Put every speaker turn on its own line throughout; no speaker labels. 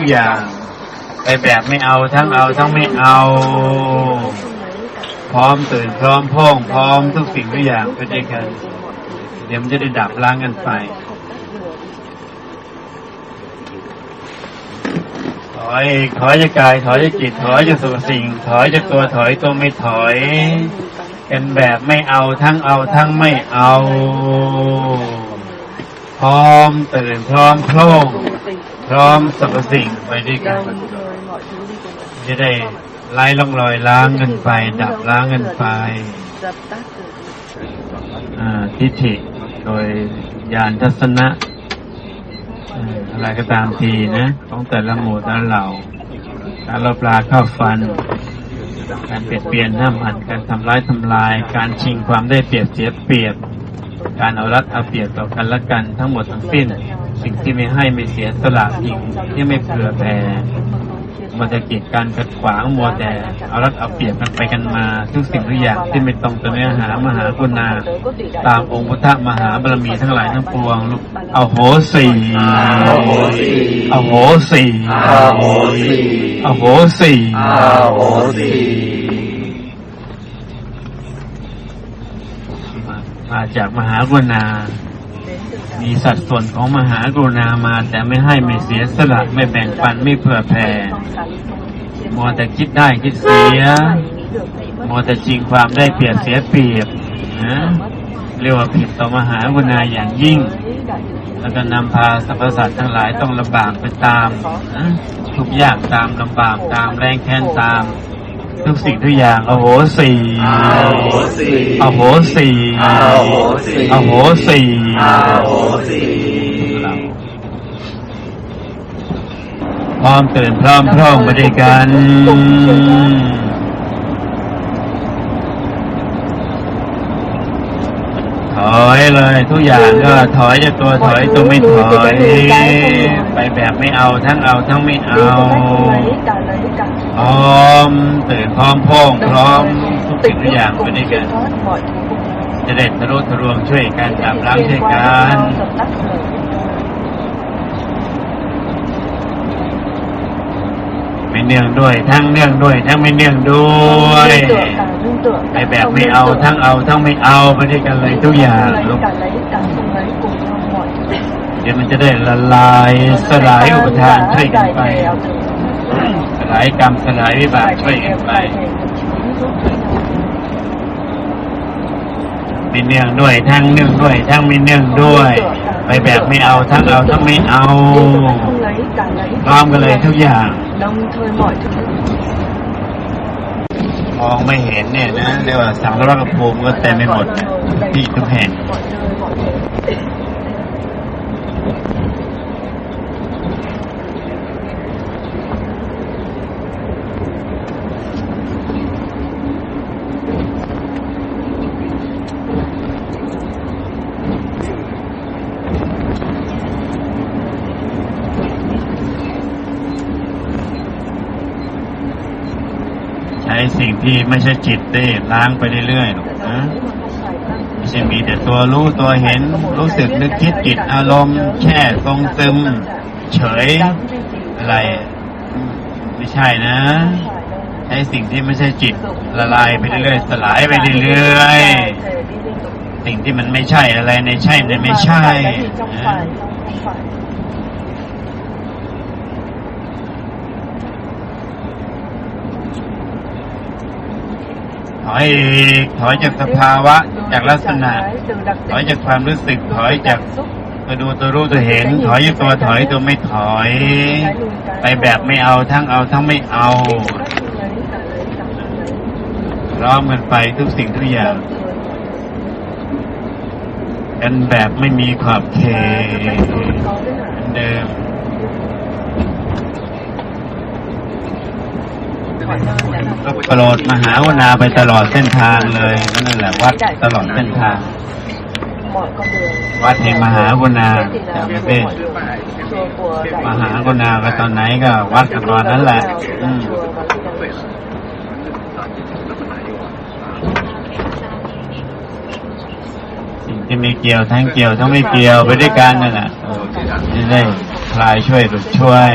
ทุกอย่าง ไปแบบไม่เอาทั้งเอาทั้งไม่เอา พร้อมตื่นพร้อมพ่งพร้อมทุกสิ่งทุกอย่างไปด้วยกัน เดี๋ยวมันจะได้ดับล้างกันไปถอยถอยจากกายถอยจากจิตถอยจากสรรพสิ่ง ถอยจากตัวถอยตัวไม่ถอยเป็นแบบไม่เอาทั้งเอาทั้งไม่เอา พร้อมตื่นพร้อมโคร่ง พร้อมสรรพสิ่งไปด้วยกันจะได้ไล่ล่องรอยล้างกันไป ดับล้างกันไปอ่าทิฏฐิโดยญาณทัศนะอะไรก็ตามทีนะของแต่ละหมู่แต่ละเหล่าการลบลาข้าฟัน การเปลี่ยนเปลี่ยนห้ามหันการทำร้ายทำลาย การชิงความได้เปรียบเสียเปรียบ การเอารัดเอาเปรียบต่อกันและกันทั้งหมดทั้งสิ้น สิ่งที่ไม่ให้ไม่เสียสละสิ่งที่ไม่เผื่อแผ่มัวแต่กีดการขัดขวางมัวแต่เอารัดเอาเปรียบกันไปกันมาทุกสิ่งทุกอย่างที่ไม่ตรงต่อเนื้อหามหากุณาตามองค์พุทธมหาบารมีทั้งหลายทั้งปวงลูกเอาโหสีเอาโหสีเอา
โหสิ
เอาโหสี
อาโหสิ
มาจากมหากุณา มีสัดส่วนของมหากรุณามา แต่ไม่ให้ไม่เสียสละไม่แบ่งปันไม่เผื่อแผ่มัวแต่คิดได้คิดเสียมัวแต่จริงความได้เปรียบเสียเปรียบนะเรียกว่าผิดต่อมหากรุณาอย่างยิ่ง แล้วก็นำพาสรรพสัตว์ทั้งหลายต้องลำบากไปตามนะทุกยากตามลำบากตามแรงแค้นตาม ทุกสิ่งทุกอย่างโอ้โหสี
อาโหสิ
โอ้โหสี
อาโหสิ
โอ้โหสี
อาโหสิ
เราพร้อมตื่นพร้อมพร้อมมาด้วยกันถอยเลยทุกอย่างก็ถอยจากตัวถอยตัวไม่ถอย ไปแบบไม่เอาทั้งเอาทั้งไม่เอา พร้อมตื่นพร้อมพ่งพร้อมทุกสิ่งทุกอย่างไปด้วยกันจะได้ทะลุทะลวงช่วยกันดับล้างช่วยกันไม่เนื่องด้วย ทั้งเนื่องด้วย ทั้งไม่เนื่องด้วยไปแบบไม่เอาทั้งเอาทั้งไม่เอาไปด้วยกันเลยทุกอย่างลูกเดี๋ยวมันจะได้ละลายสลายอุปทานช่วยกันไป ลายกรรมสลายวิบากช่วยกันไปม่เนื่องด้วยทั้งเนื่องด้วย ทั้งไม่เนื่องด้วย ไปแบบไม่เอาทั้งเอาทั้งไม่เอาพร้อมกันเลยทุกอย่างมองไม่เห็นเนี่ยนะเรียกว่าสังรักภูมิก็เต็มไปหมดที่ทุกแห่ง ใช้สิ่ง ที่ไม่ใช่จิตได้ล้างไปเรื่อยๆหรอกนะไม่ใช่มีแต่ตัวรู้ตัวเห็น รู้สึกนึกคิดจิตอารมณ์แช่ทรงซึม เฉยอะไร ไม่ใช่นะใช้สิ่งที่ไม่ใช่จิตละลายไปเรื่อยๆสลายไปเรื่อยๆสิ่งที่มันไม่ใช่อะไรในใช่ในไม่ใช่นะ ถ อยอีกถอยจากสภาวะจากลักษณะ ถอยจากความรู้สึกถอยจากตัวดูตัวรู้ตัวเห็น ถอยจากตัวถอยตัวไม่ถอย ไปแบบไม่เอาทั้งเอาทั้งไม่เอาร้อมกันไปทุกสิ่งทุกอย่างกันแบบไม่มีขอบเขตเหมือนเดิม ก็ โปรดมหาวนาไปตลอดเส้นทางเลยนั่นแหละวัดตลอดเส้นทาง วัดแห่งมหากรุณาจำไม่เป็นมหากรุณาก็ตอนไหนก็วัดกันตอนนั้นแหละอืมสิ่งที่ไม่เกี่ยวทั้งเกี่ยวทั้งไม่เกี่ยวไปด้วยกันนั่นแหละจะได้คลายช่วยหลุดช่วย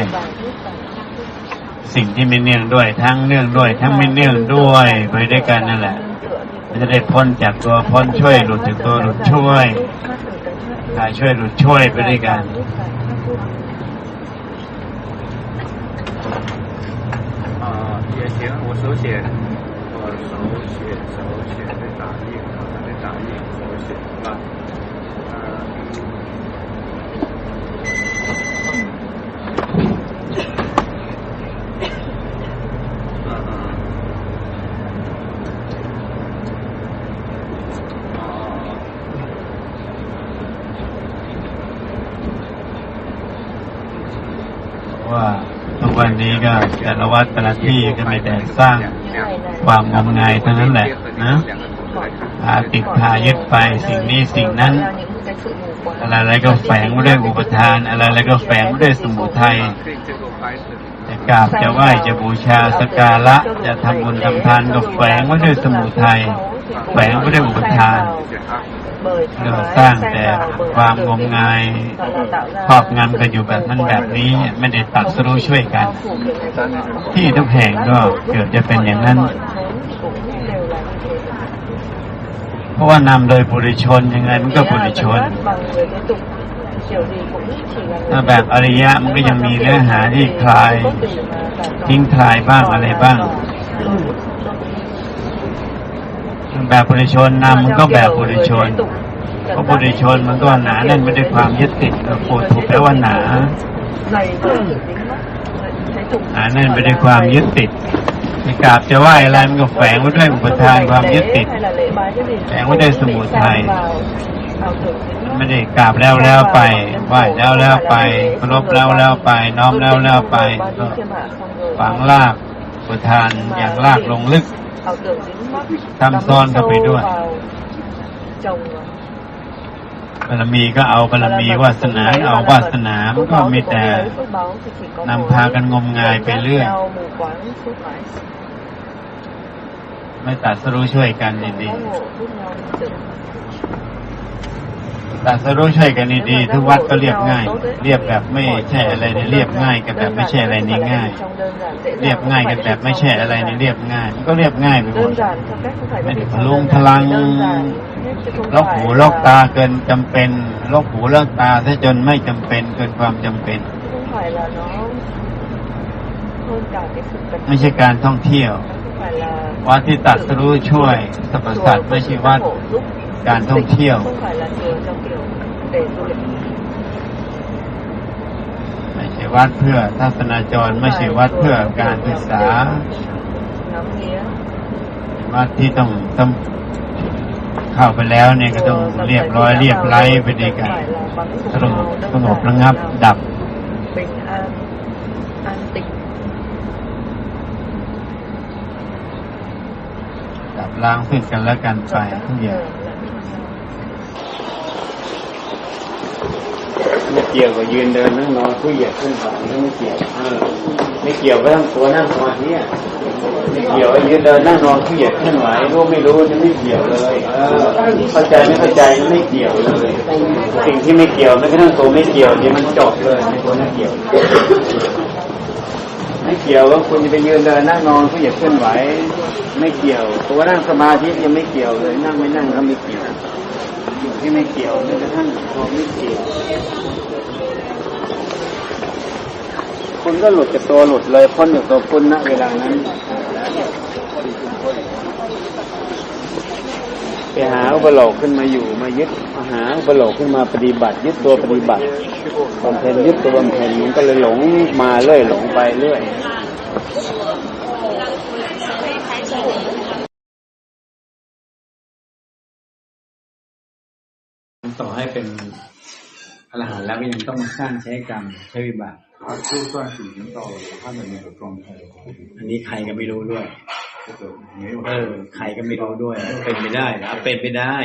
สิ่งที่ไม่เนื่องด้วย ทั้งเนื่องด้วย ทั้งไม่เนื่องด้วยไปด้วยกันนั่นแหละมันจะได้พ้นจากตัวพ้นช่วยหลุดจากตัวหลุดช่วยกายช่วยหลุดช่วยไปด้วยกัน
啊，也行，我手写，我手写手写的打印，刚才的打印手写啊，嗯，
วัดแต่ละที่ก็ไม่แต่สร้างความงมงายเท่านั้นแหละนะพาติดพายึดไปสิ่งนี้สิ่งนั้น อะไรอะไรก็แฝงไว้ด้วยอุปทาน อะไรอะไรก็แฝงไว้ด้วยสมุทัยจะกราบจะไหว้จะบูชาสการะ จะทำบุญทำทานก็แฝงไว้ด้วยสมุทัยแฝงไว้ด้วยอุปทาน เราสร้างแต่ความงมงายครอบงำกันอยู่แบบนั้นแบบนี้ไม่ได้ตัดสู้ช่วยกัน ที่ทุกแห่งก็เกิดจะเป็นอย่างนั้น เพราะว่านำโดยบุริชนยังไงมันก็บุริชนถ้าแบบอริยะมันก็ยังมีเนื้อหาที่คลาย ทิ้งคลายบ้างอะไรบ้าง แบบบุริชนนำมันก็แบบบุริชนเพราะบุริชนมันก็หนาแน่นไปด้วยความยึดติดแล้วโคถูกแปลว่าหนาหนาแน่นไปด้วยความยึดติดจะกราบจะไหว้อะไรมันก็แฝงไว้ด้วยอุปทานความยึดติดแฝงไว้ด้วยสมุทัยมันไม่ได้กราบแล้วแล้วไปไหว้แล้วแล้วไปเคารพแล้วแล้วไป น้อมแล้วแล้วไปก็ฝังลากอุปทานอย่างลากลงลึก
ทำซ้อนเข้าไปด้วย
บารมีก็เอาบารมีวาสนาเอาวาสนามันก็มีแต่ นำพากันงมงายไปเรื่อย ไม่ตัดสรู้ช่วยกันดีๆ ตัดสรู้ช่วยกันดีๆทุกวัดก็เรียบง่าย เรียบแบบไม่ใช่อะไรในเรียบง่ายกับแบบไม่ใช่อะไรในง่าย เรียบง่ายกันแบบไม่ใช่อะไรในเรียบง่ายก็เรียบง่ายไปหมดไม่ได้พลุงพลังลอกหูลอกตาเกินจำเป็นลอกหูลอกตาซะจนไม่จำเป็นเกินความจำเป็นไม่ใช่การท่องเที่ยววัดที่ตัดสรู้ช่วยสรรพสัตว์ไม่ใช่วัดการท่องเที่ยว ไม่ใช่วัดเพื่อทัศนาจรไม่ใช่วัดเพื่อการศึกษาวัดที่ต้องต้องเข้าไปแล้วเนี่ยก็ต้องเรียบร้อยเรียบไร้ไปด้วยกันสงบสงบระงับ ดับ
bình an an tịnh
ดับล้างซึ่งกันและกันไปทุกอย่าง ไม่เกี่ยวกับยืนเดินนั่งนอนผู้เหยียดขึ้นไหวก็ไม่เกี่ยวไม่เกี่ยวกับทั้งตัวนั่งสมาธิอะไม่เกี่ยวกับยืนเดินนั่งนอนผู้เหยียดขึ้นไหวรู้ไม่รู้จะไม่เกี่ยวเลยเข้าใจไม่เข้าใจไม่เกี่ยวเลย สิ่งที่ไม่เกี่ยวไม่กระทั่งตัวไม่เกี่ยวเดี๋ยมันจบเลยในตัวไม่เกี่ยวไม่เกี่ยวว่าคุณจะไปยืนเดินนั่งนอนผู้เหยียดเคลื่อนไหว ไม่เกี่ยว ตัวนั่งสมาธิยังไม่เกี่ยวเลย นั่งไม่นั่งก็ไม่เกี่ยว สิ่งที่ไม่เกี่ยวแม้กระทั่งตัวไม่เกี่ยวคุณก็หลุดจากตัวหลุดเลยพ้นจากตัวคุณณเวลานั้น ไปหาอุปโลกขึ้นมาอยู่มายึดหาอุปโลกขึ้นมาปฏิบัติ ยึดตัวปฏิบัติบำเพ็ญยึดตัวบำเพ็ญมันก็เลยหลงมาเรื่อยหลงไปเรื่อย ต่อให้เป็นอรหันต์แล้วยังต้องมาสร้างใช้กรรมใช้วิบาก
ถ้ารู้สร้างสิ่งต่
อันนี้ใครก็ไม่รู้ด้วยเออใครก็ไม่รู้ด้วย เป็นไปได้นะเป็นไปได้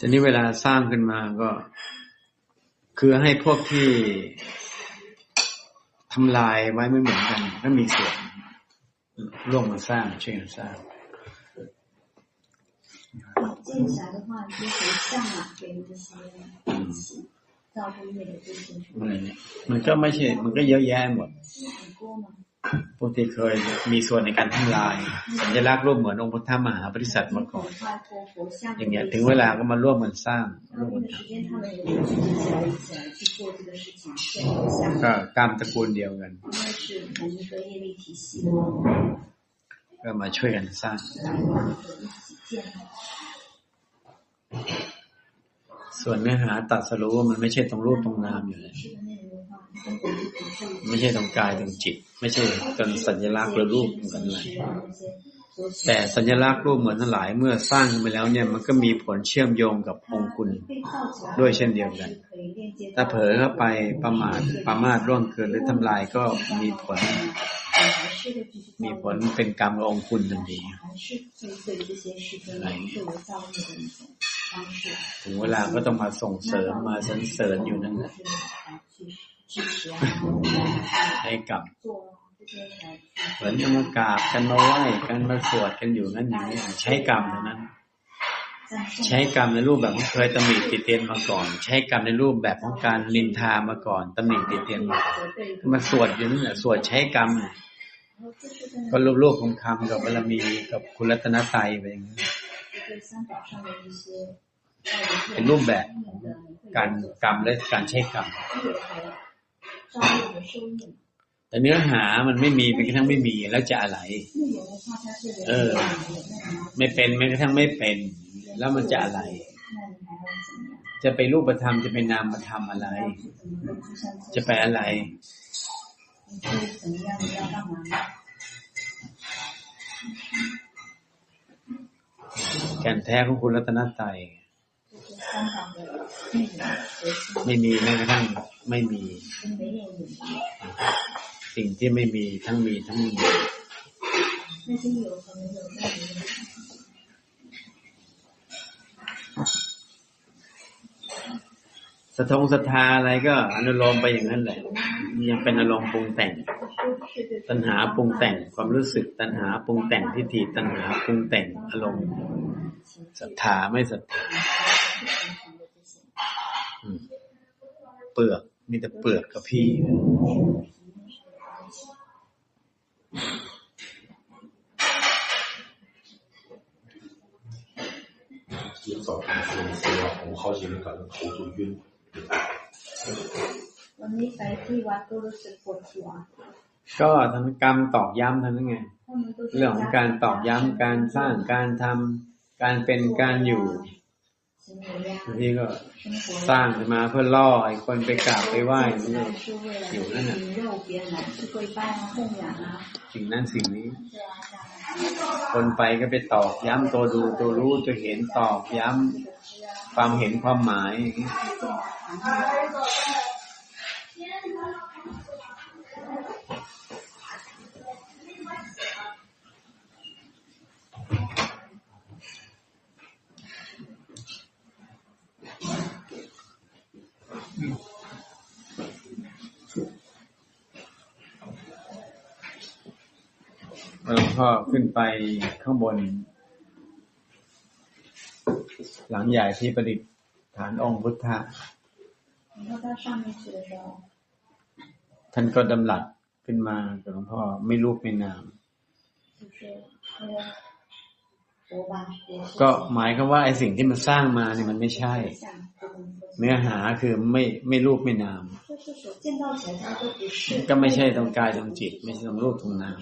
ทีนี้เวลาสร้างขึ้นมาก็ คือให้พวกที่ทำลายไว้ไม่เหมือนกันก็มีส่วน
ร่วมมาสร้างช่วยกันสร้าง
接下来的话就是像啊，给这些一起照顾业的这些什么，
อะไรเนี่ยมันก็ไม่ใช่ มันก็เยอะแยะหมด ปกที่เคยมีส่วนในการทำลาย สัญลักษณ์ร่วมเหมือนองค์พระธมหาบริษัทมาก่อน อย่างเงี้ย ถึงเวลาก็มาร่วมกันสร้างก็กรรมตระกูลเดียวกันก็มาช่วยกันสร้าง ส่วนเนื้อหาตัดสรู้ว่ามันไม่ใช่ตรงรูปตรงนามอยู่แล้ว ไม่ใช่ทางกายทางจิต ไม่ใช่ตรงสัญลักษณ์หรือรูปเหมือนอะไรแต่สัญลักษณ์รูปเหมือนทั้งหลายเมื่อสร้างไปแล้วเนี่ยมันก็มีผลเชื่อมโยงกับองคุณด้วยเช่นเดียวกัน ถ้าเผลอเข้าไปประมาทประมาทร่วงเกินหรือทำลายก็มีผล มีผลเป็นกรรมองคุณทันทีถึงเวลาก็ต้องมาส่งเสริมมาสรรเสริญอยู่นั่นแหละ ให้กั
บ
เหมือนมากราบกันมาไหว้กันมาสวดกันอยู่นั่นอย่างนี้ใช้กรรมนั้น ใช้กรรมในรูปแบบเคยตำหนิติเตียนมาก่อน ใช้กรรมในรูปแบบของการลินทามาก่อนตำหนิติเตียนมาก่อนมาสวดอยู่นั่นแหละสวดใช้กรรมก็รูปรูปของคำกับบารมีกับคุณรัตนไตรไปอย่างนี้เป็นรูปแบบการกรรมและการใช้กรรม แต่เนื้อหามันไม่มีเป็นกระทั่งไม่มีแล้วจะอะไร เออ ไม่เป็นแม้กระทั่งไม่เป็น แล้วมันจะอะไร จะไปรูปธรรมจะไปนามธรรมอะไร จะไปอะไรแก่นแท้ของคุณรัตนไตร ไม่มีแม้กระทั่งไม่มี สิ่งที่ไม่มีทั้งมีทั้งไม่มีสะทงศรัทธาอะไรก็อนุโลมไปอย่างนั้นแหละ ยังเป็นอารมณ์ปรุงแต่ง ตัณหาปรุงแต่งความรู้สึกตัณหาปรุงแต่งทิฏฐิตัณหาปรุงแต่งอารมณ์ศรัทธาไม่ศรัทธา เปลือกมีแต่เปลือกกับพี่
今天早上说说我们好几个人感觉头都晕。
วันนี้ไปที่วัดก็รู้สึกปวดหัว
ก็ทำกรรมตอกย้ำเท่านั้นไง
เพราะมันก็
เรื่องของการตอกย้ำการสร้างการทำการเป็นการอยู่
行为呀
บางทีก็สร้างขึ้นมาเพื่อล่อไอ้คนไปกราบไปไหว้นี่อยู่นั่นน่ะสิ่งนั้นสิ่งนี้ คนไปก็ไปตอกย้ำตัวดูตัวรู้จะเห็นตอกย้ำความเห็นความหมายอย่างนี้ หลวงพ่อขึ้นไปข้างบน หลังใหญ่ที่ประดิษฐานองค์พุทธะท่านก็ดำหลัดขึ้นมากับหลวงพ่อไม่รูปไม่นาม ก็หมายคือว่าไอ้สิ่งที่มันสร้างมาเนี่ยมันไม่ใช่ เนื้อหาคือไม่ไม่รูปไม่นาม ก็ไม่ใช่ตรงกายตรงจิต ไม่ใช่ตรงรูปตรงนาม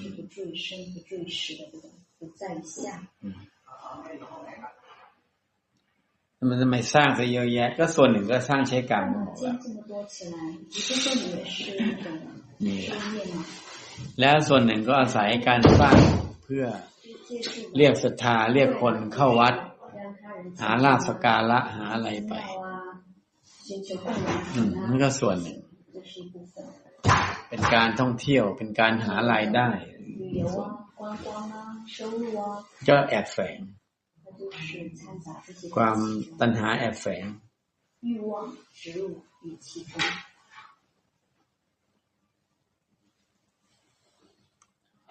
มันทำไมสร้างซะเยอะแยะ ก็ส่วนหนึ่งก็สร้างใช้กรรมแล้วส่วนหนึ่งก็อาศัยการสร้างเพื่อเรียกศรัทธาเรียกคนเข้าวัด หาลาภสการะหาอะไรไป นั่นก็ส่วนหนึ่ง เป็นการท่องเที่ยว เป็นการหารายได้ก็แอบแฝง ความตัณหาแอบแฝง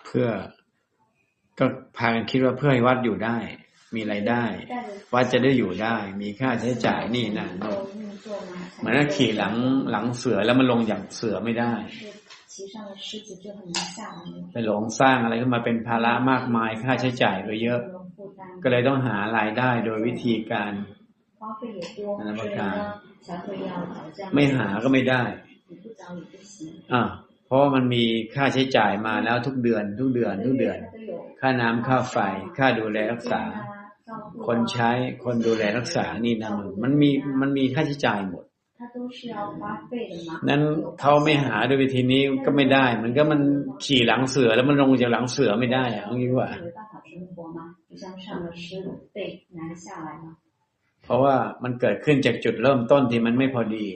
เพื่อก็พากันคิดว่าเพื่อให้วัดอยู่ได้ มีไรายได้ ว่าจะได้อยู่ได้ มีค่าใช้จ่ายนี่นั่น
โน่น
เหมือนขี่หลังหลังเสือแล้วมันลงอย่างเสือไม่ได้ไปหลงสร้างอะไรขึ้นมาเป็นภาระมากมายค่าใช้จ่ายก็เยอะ ก็เลยต้องหารายได้โดยวิธีการ
นักการ
ไม่หาก็ไม่ได้ อ่าเพราะมันมีค่าใช้จ่ายมาแล้วทุกเดือน ทุกเดือน ทุกเดือน ค่าน้ำค่าไฟ ค่าดูแลรักษา คนใช้คนดูแลรักษานี่นะมันมีมันมีค่าใช้จ่ายหมดนั้นเขาไม่หาด้วยวิธีนี้ก็ไม่ได้ มันก็มันขี่หลังเสือแล้วมันลงจากหลังเสือไม่ได้อะเอางี้ว่าเพราะว่ามันเกิดขึ้นจากจุดเริ่มต้นที่มันไม่พอดี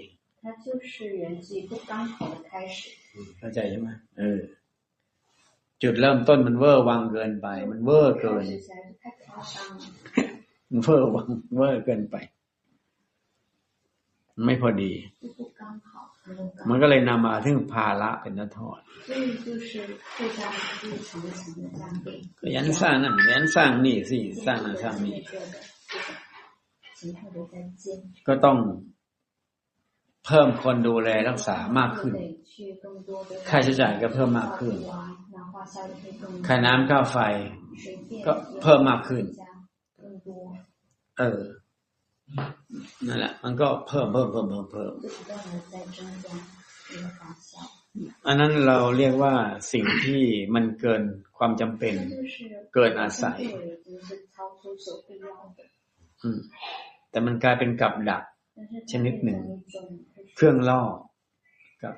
เข้าใจใช่ไหมเออ จุดเริ่มต้นมันเวอร์วังเกินไป มันเวอร์เกิน เวอร์วังเวอเกินไป ไม่พอดี มันก็เลยนำมาถึงภาระเป็นนัทอดก็ยันสร้างนั่นยันสร้างนี่สิสร้างนั่นสร้างนี่ก็ต้องเพิ่มคนดูแลรักษามากขึ้น ค่าใช้จ่ายก็เพิ่มมากขึ้น ค่าน้ำค่าไฟ ก็เพิ่มมากขึ้น เออ นั่นแหละ มันก็เพิ่มเพิ่มเพิ่มเพิ่มเพิ่มอันนั้นเราเรียกว่าสิ่งที่มันเกินความจำเป็น เกินอาศัย อืม แต่มันกลายเป็นกับดัก ชนิดหนึ่ง เครื่องล่อกับ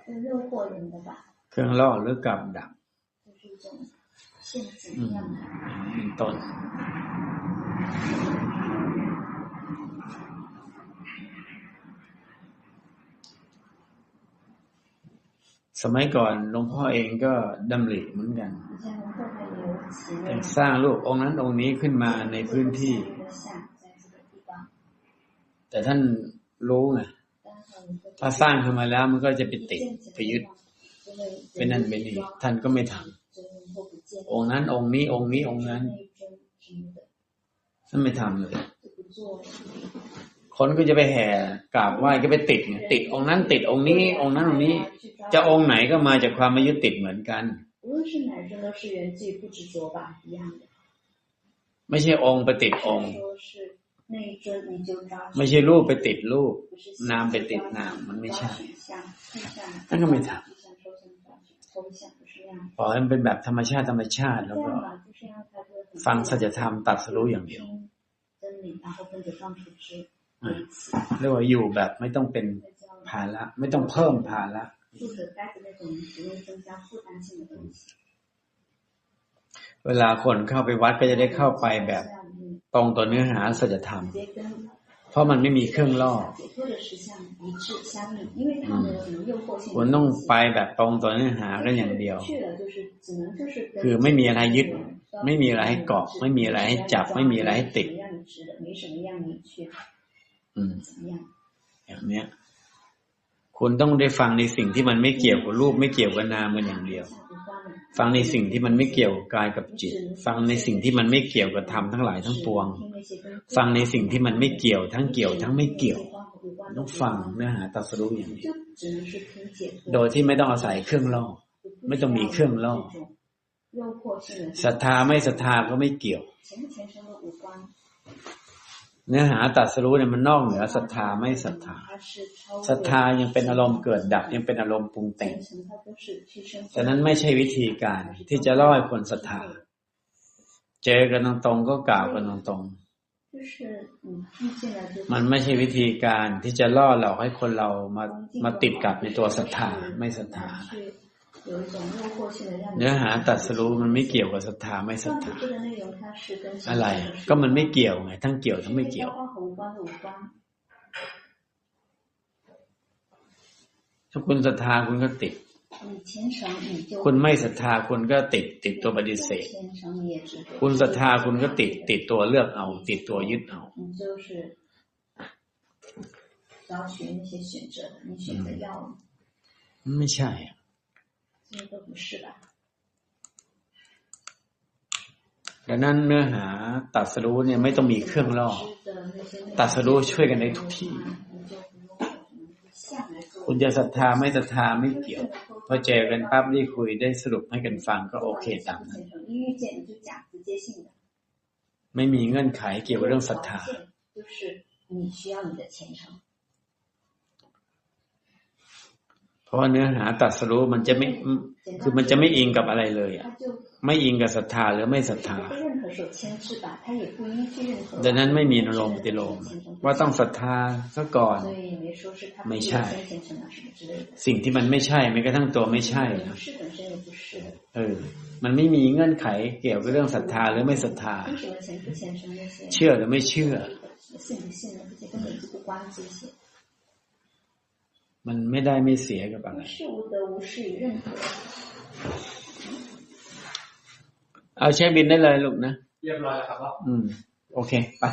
เครื่องล่อหรือกับดัก เป็นต้นสมัยก่อนหลวงพ่อเองก็ดำาริเหมือนกันแต่สร้างรูปองค์นั้นองค์นี้ขึ้นมาในพื้นที่ แต่ท่านรู้ไงถ้าสร้างขึ้นมาแล้วมันก็จะไปติดไปยึดไปนั่นไปนี่ท่านก็ไม่ทำ องนั้น องนี้ องนี้ องนั้นท่านไม่ทำเลย คนก็จะไปแห่กราบไหว้ก็ไปติดไงติดองนั้น ติดองนี้ องนั้นองนี้ จะองค์ไหนก็มาจากความมายึดติดเหมือนกันไม่ใช่องค์ไปติดองค์ไม่ใช่รูปไปติดรูปนามไปติดนามมันไม่ใช่ท่านก็ไม่ทำ ปกให้มันเป็นแบบธรรมชาติธรรมชาติแล้วก็ฟังสัจธรรมตัดสรู้อย่างเดียวเรียกว่าอยู่แบบไม่ต้องเป็นภาระไม่ต้องเพิ่มภาระเวลาคนเข้าไปวัดก็จะได้เข้าไปแบบตรงต่อเนื้อหาสัจธรรม เพราะมันไม่มีเครื่องล่อ ผมต้องไปแบบตรงต่อเนื้อหากันอย่างเดียว คือไม่มีอะไรยึด ไม่มีอะไรให้เกาะ ไม่มีอะไรให้จับ ไม่มีอะไรให้ติดอืมอย่างเนี้ย คุณต้องได้ฟังในสิ่งที่มันไม่เกี่ยวกับรูป ไม่เกี่ยวกับนามมันอย่างเดียว ฟังในสิ่งที่มันไม่เกี่ยวกายกับจิต ฟังในสิ่งที่มันไม่เกี่ยวกับธรรมทั้งหลายทั้งปวง ฟังในสิ่งที่มันไม่เกี่ยวทั้งเกี่ยวทั้งไม่เกี่ยวต้องฟังเนื้อหาตัสรู้อย่าง
นี้
โดยที่ไม่ต้องอาศัยเครื่องล่อไม่ต้องมีเครื่องล่อศรัทธาไม่ศรัทธาก็ไม่เกี่ยว เนื้อหาตัดสู้เนี่ยมันนอกเหนือศรัทธาไม่ศรัทธาศรัทธายังเป็นอารมณ์เกิดดับยังเป็นอารมณ์ปรุงแต่งฉะนั้นไม่ใช่วิธีการที่จะล่อให้คนศรัทธาเจอกันตรงๆก็กล่าวกันตรงๆมันไม่ใช่วิธีการที่จะล่อหลอกให้คนเรามามาติดกับในตัวศรัทธาไม่ศรัทธา เนื้อหาตัดสรู้มันไม่เกี่ยวกับศรัทธาไม่ศรัทธาอะไร ก็มันไม่เกี่ยวไง ทั้งเกี่ยวทั้งไม่เกี่ยวถ้าคุณศรัทธาคุณก็ติด คุณไม่ศรัทธาคุณก็ติด ติดตัวปฏิเสธ คุณศรัทธาคุณก็ติด ติดตัวเลือกเอา ติดตัวยึดเอาไม่ใช่ อะ
这些都不是吧？
ดังนั้นเนื้อหาตัดสรู้เนี่ยไม่ต้องมีเครื่องล่อ
知的那些内容
ตัดสรู้ช่วยกันในทุกที่
你就不用像来做
คุณจะศรัทธาไม่ศรัทธาไม่เกี่ยว พอเจอกันปั๊บได้คุยได้สรุปให้กันฟังก็โอเคตามนั้น
一遇见你就讲直接性的，
ไม่มีเงื่อนไขเกี่ยวกับเรื่องศรัทธา พราะเนื้อหาตัดสรู้มันจะไม่คือมันจะไม่อิงกับอะไรเลยอะไม่อิงกับศรัทธาหรือไม่ศรัทธา ดังนั้นไม่มีนรมติโลม ว่าต้องศรัทธาซะก่อน
ไม่ใช่
สิ่งที่มันไม่ใช่แม้กระทั่งตัวไม่ใช่นะเออ มันไม่มีเงื่อนไขเกี่ยวกับเรื่องศรัทธาหรือไม่ศรัทธา เชื่อหรือไม่เชื่อ มันไม่ได้ไม่เสียกับอะไรเอาเช็คบินได้เลยลูกนะ
เรียบร้อยแล้วครับ
อืม โอเค ไป